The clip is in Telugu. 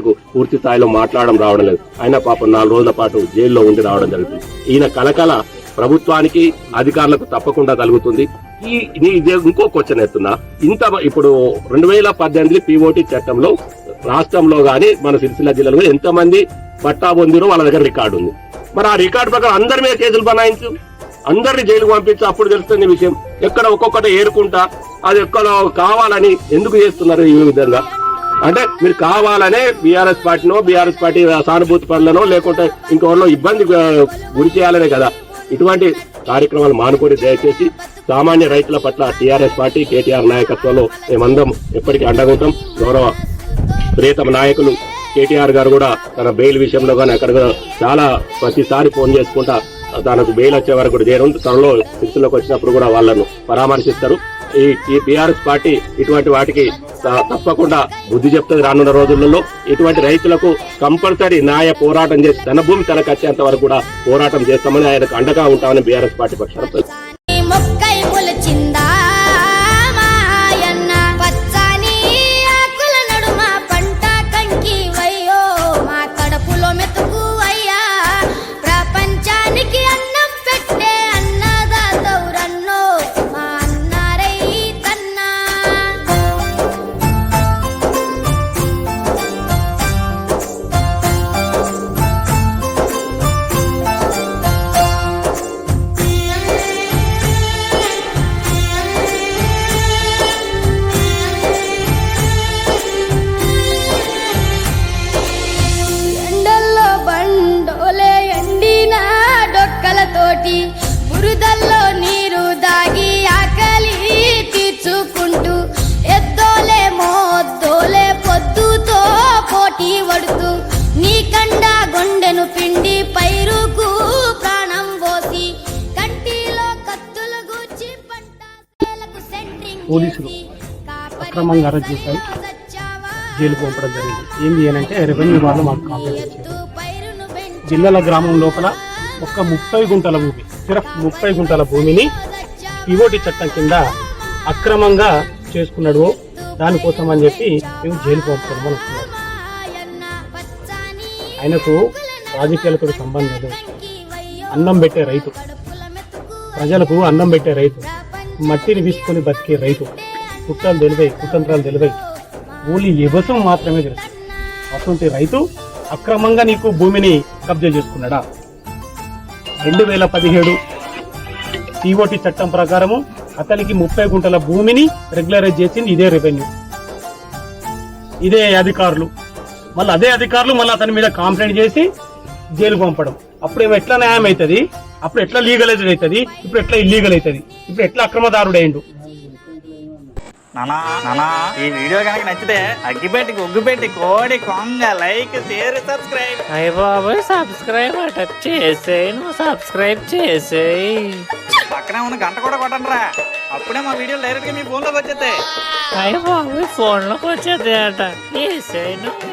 తనకు పూర్తి స్థాయిలో మాట్లాడడం రావడం లేదు. ఆయన పాపం నాలుగు రోజుల పాటు జైల్లో ఉండి రావడం జరుగుతుంది. ఈయన కలకల ప్రభుత్వానికి అధికారులకు తప్పకుండా కలుగుతుంది ఈ నీ ఇంకో క్వశ్చన్ ఎత్తున్నా ఇంత ఇప్పుడు రెండు వేల పద్దెనిమిది పిఓటి చట్టంలో రాష్ట్రంలో గాని మన సిరిసిల్ల జిల్లాలో ఎంతమంది పట్టా పొందిరో వాళ్ళ దగ్గర రికార్డు ఉంది. మరి ఆ రికార్డు ప్రకారం అందరి మీద కేసులు బనాయించు. అందరిని జైలుకు పంపించు అప్పుడు తెలుస్తుంది విషయం. ఎక్కడ ఒక్కొక్కటి ఏరుకుంటా అది ఎక్కడ కావాలని ఎందుకు చేస్తున్నారు ఈ విధంగా? అంటే మీరు కావాలనే బీఆర్ఎస్ పార్టీనో బీఆర్ఎస్ పార్టీ సానుభూతి పనులనో లేకుంటే ఇంకెవరినో ఇబ్బంది గురి చేయాలనే కదా. ఇటువంటి కార్యక్రమాలు మానుకొని దయచేసి సామాన్య రైతుల పట్ల టీఆర్ఎస్ పార్టీ కేటీఆర్ నాయకత్వంలో మేమందరం ఎప్పటికీ అండగుంటాం గౌరవ ప్రియతమ నాయకులు కేటీఆర్ గారు కూడా తన బెయిల్ విషయంలో కానీ అక్కడ కూడా చాలా ప్రతిసారి ఫోన్ చేసుకుంటా తనకు బెయిల్ వచ్చే వరకు కూడా చేయడం త్వరలో శిక్షలోకి వచ్చినప్పుడు కూడా వాళ్ళను పరామర్శిస్తారు. ఈ ఈ బీఆర్ఎస్ పార్టీ ఇటువంటి వాటికి తప్పకుండా బుద్ధి చెప్తుంది రానున్న రోజులలో. ఇటువంటి రైతులకు కంపల్సరీ న్యాయ పోరాటం చేసి తన భూమి తనకు వచ్చేంత వరకు కూడా పోరాటం చేస్తామని ఆయనకు అండగా ఉంటామని బీఆర్ఎస్ పార్టీ పక్షాన పోలీసులు అక్రమంగా అరెస్ట్ చేశారు. జైలు పంపడం జరిగింది. ఏంది అంటే రెవెన్యూ వాళ్ళు మాకు కాంప్లైంట్ ఇచ్చారు. జిల్లాల గ్రామం లోపల ఒక్క ముప్పై గుంటల భూమి సిరఫ్ ముప్పై గుంటల భూమిని పివోటి చట్టం కింద అక్రమంగా చేసుకున్నాడు. దానికోసం అని చెప్పి మేము జైలు పంపుతాం అనుకున్నాం ఆయనకు రాజకీయాలతో సంబంధం లేదు. అన్నం పెట్టే రైతు. ప్రజలకు అన్నం పెట్టే రైతు. మట్టిని తీసుకొని బతికే రైతు. కుట్రలు తెలివై కుతంత్రాలు తెలివై. ఓన్లీ వ్యవసాయం మాత్రమే తెలుసు. అటువంటి రైతు అక్రమంగా నీకు భూమిని కబ్జా చేసుకున్నాడా? రెండు వేల పదిహేడు టీఓటి చట్టం ప్రకారము అతనికి ముప్పై గుంటల భూమిని రెగ్యులరైజ్ చేసింది ఇదే రెవెన్యూ. ఇదే అధికారులు. మళ్ళీ అదే అధికారులు మళ్ళీ అతని మీద కంప్లైంట్ చేసి జైలు పంపడం. అప్పుడు ఏమో ఎట్లా న్యాయం అవుతుంది? అప్పుడు ఎట్లా లీగలైజ్ అవుతుంది? ఇప్పుడు ఎట్లా ఇల్లీగల్ అవుతుంది? ఇప్పుడు ఎట్లా అక్రమదారుడైండు? నానా నానా ఈ వీడియో కనుక నచ్చితే అగ్గిపెట్టి ఒగ్గుపెట్టి కోడి కొంగ లైక్ షేర్ సబ్స్క్రైబ్. అయ్య బాబాయ్ సబ్స్క్రైబ్ అట చేసేయి నువ్వు సబ్స్క్రైబ్ చేసేయి. పక్కనే ఉన్న గంట కూడా కొట్టండి రా అప్పుడే మా వీడియో డైరెక్ట్గా మీ ఫోన్లోకి వచ్చేస్తాయి. అయ్య బాబాయ్ ఫోన్లోకి వచ్చేది అట చేసేయి నువ్వు.